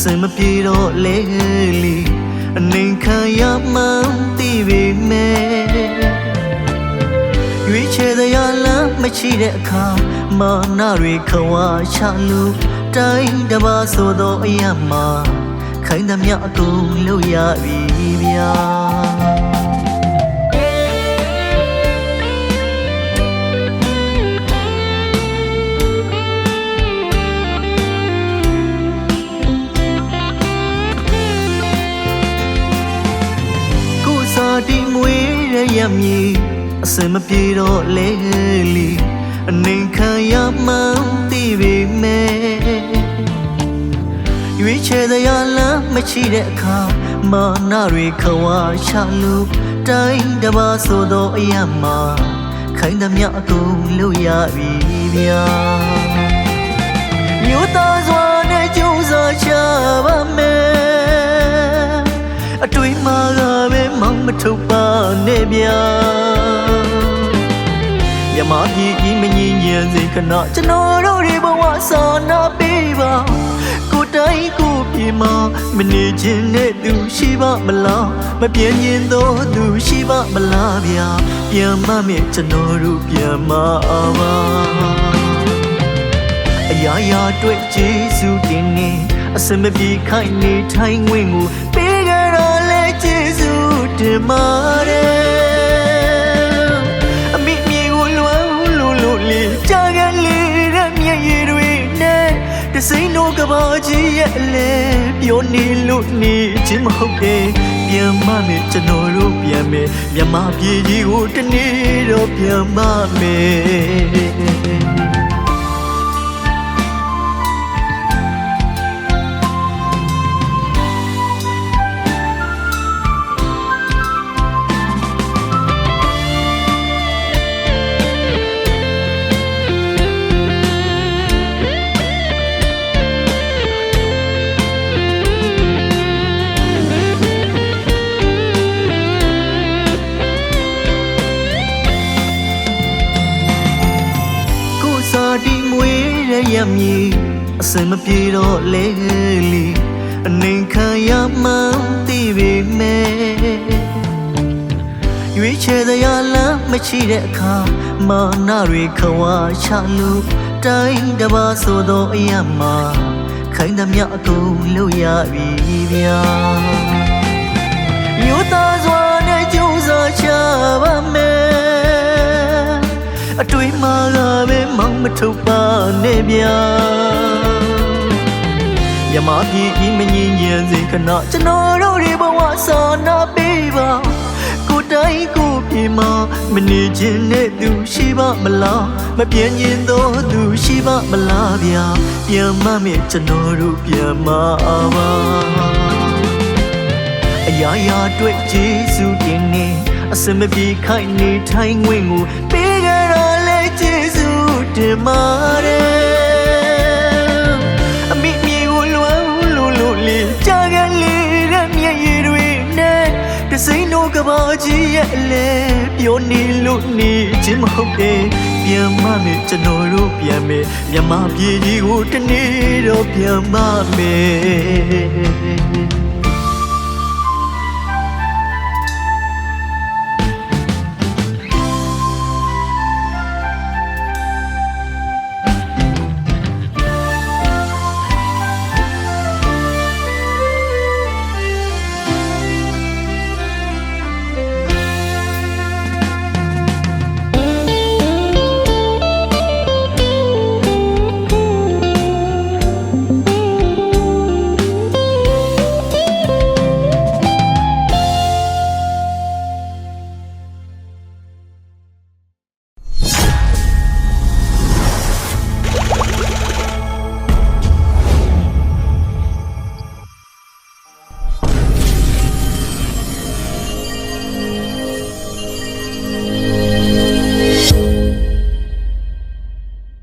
မည်အစင်မပြေတော့လေလီအနေခံရမှန်းသိပေမဲ့ရွေးချယ်တဲ့ရလမ်းမရှိတဲ့အခါမာနတွေခွာချလို့တိုင်းတပါဆိုတော့အရမခိုင်းသမျှအကုန်လို့ရပြီဗျာ တီမွေးရရမည်အစင်မပြေတော့လေလီအနေခံရမှန်းသိပေမဲ့ရွေးချယ်တဲ့ရလမ်းမရှိတဲ့အခါမာနတွေခွာချလို့တိုင်းတပါဆိုတော့အရမခိုင်းသမျှအကုန်လို့ရပြီဗျာမြို့သားစွာနဲ့ကြိုးစားချပါမယ်အတွေ့မှာကပဲမော င်မထုတ်ပါနဲ့ဗျာမြမပြည်ကြီးမငြင်းညံစေခဏကျွန်တော်တို့ဒီဘဝစာနာပေးပါကိုတိုင်းကိုပြေမှာမနေခြင်းနဲ့သူရှိပါမလားမပြင်းရင်တော့သူရှိပါမလားဗျာပြန်မမဲ့ကျွန်တော်တို့ပြန်မပါအရာရာတွေ့ကျေးဇူးတင်နေအစမပြေခိုင်နေထိုင်ဝင်ကိုပေးကြတော့လဲကျေးဇူးတ င်ပါတယ်အမိမြေကိုလွမ်းလို့လို့လေးကြာကလေးတဲ့မျက်ရည်တွေနဲ့တစိမ့်တို့ကဘာကြီးရဲ့အလဲပြောနေလို့နေခြင်းမဟုတ်တယ်ပြန်မမယ်ကျွန်တော်တို့ပြန်မယ်မြမပြေကြီးကိုတနေ့တော့ပြန်မမယ် ရရမည်အစင်မပြေတော့လေလီအနေခံရမှန်းသိပေမဲ့ရွေးချယ်တဲ့ရလမ်းမရှိတဲ့အခါမာနတွေခွာချလို့တိုင်းတပါဆိုတော့အရမခိုင်းသမျှအကုန်လို့ရပြီဗျာမြို့သားစွာနဲ့ကြိုးစားချပါမယ်အတွေ့မှာလာပဲမောင်မထုတ်ပါ နဲ့ဗျာမြမပြည်ကြီးမငြင်းညံစေခဏကျွန်တော်တို့ဒီဘဝစာနာပေးပါကိုတိုင်းကိုပြေမှာမနေခြင်းနဲ့သူရှိပါမလားမပြင်းရင်တော့သူရှိပါမလားဗျာပြန်မမဲ့ကျွန်တော်တို့ပြန်မပါအရာရာတွေ့ကျေးဇူးတင်နေအစမပြေခိုင်နေထိုင်ဝင်ကိုပေးကြတော့လဲကျေးဇူး တင်ပါတယ်အမိမြေကိုလွမ်းလို့လို့လေးကြာကလေးတဲ့မျက်ရည်တွေနဲ့တစိမ့်တို့ကဘာကြီးရဲ့အလဲပြောနေလို့နေခြင်းမဟုတ်တယ်ပြန်မမယ်ကျွန်တော်တို့ပြန်မယ်မြမပြေကြီးကိုတနေ့တော့ပြန်မမယ်